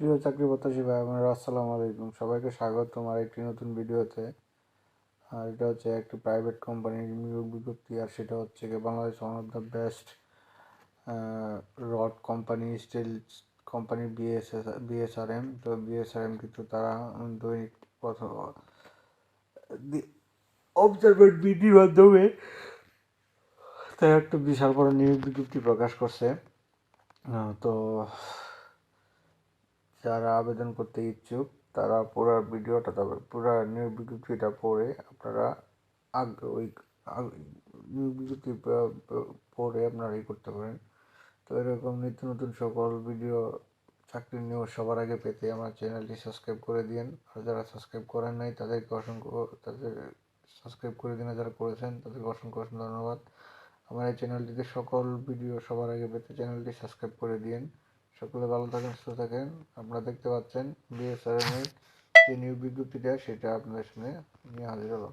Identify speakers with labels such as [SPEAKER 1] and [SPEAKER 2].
[SPEAKER 1] প্রিয় চাকরি প্রত্যাশী ভাই বোনেরা, আসসালামু আলাইকুম। সবাইকে স্বাগত আমার একটি নতুন ভিডিওতে। আর এটা হচ্ছে একটি প্রাইভেট কোম্পানির নিয়োগ বিজ্ঞপ্তি, আর সেটা হচ্ছে কি Bangladesh one of the best rod company steel company BSS BSRM তো বিএসআরএম কিন্তু তারা দৈনিক প্রথম অবজারভেন্ট বিডির মাধ্যমে তারা একটা বিশাল বড় নিয়োগ বিজ্ঞপ্তি প্রকাশ করছে। তো যারা আবেদন করতে ইচ্ছুক, তারা পুরো ভিডিওটা তবে পুরো নিয়োগ বিজ্ঞপ্তিটা পড়ে আপনারা আগ, ওই নিয়োগ বিজ্ঞপ্তি পড়ে আপনারা ই করতে পারেন। তো এরকম নিত্য নতুন সকল ভিডিও চাকরির নিয়োগ সবার আগে পেতে আমার চ্যানেলটি সাবস্ক্রাইব করে দিন আর যারা সাবস্ক্রাইব করেন নাই, তাদেরকে অসংখ্য, তাদের সাবস্ক্রাইব করে দিন। যারা করেছেন, তাদেরকে অসংখ্য অসংখ্য ধন্যবাদ। আমার এই চ্যানেলটিতে সকল ভিডিও সবার আগে পেতে চ্যানেলটি সাবস্ক্রাইব করে দিন সকলে ভালো থাকেন, সুস্থ থাকেন। আপনারা দেখতে পাচ্ছেন বিএসআরএম এর যে নিউ বিজ্ঞপ্তিটা, সেটা আপনাদের সামনে নিয়ে হাজির হলো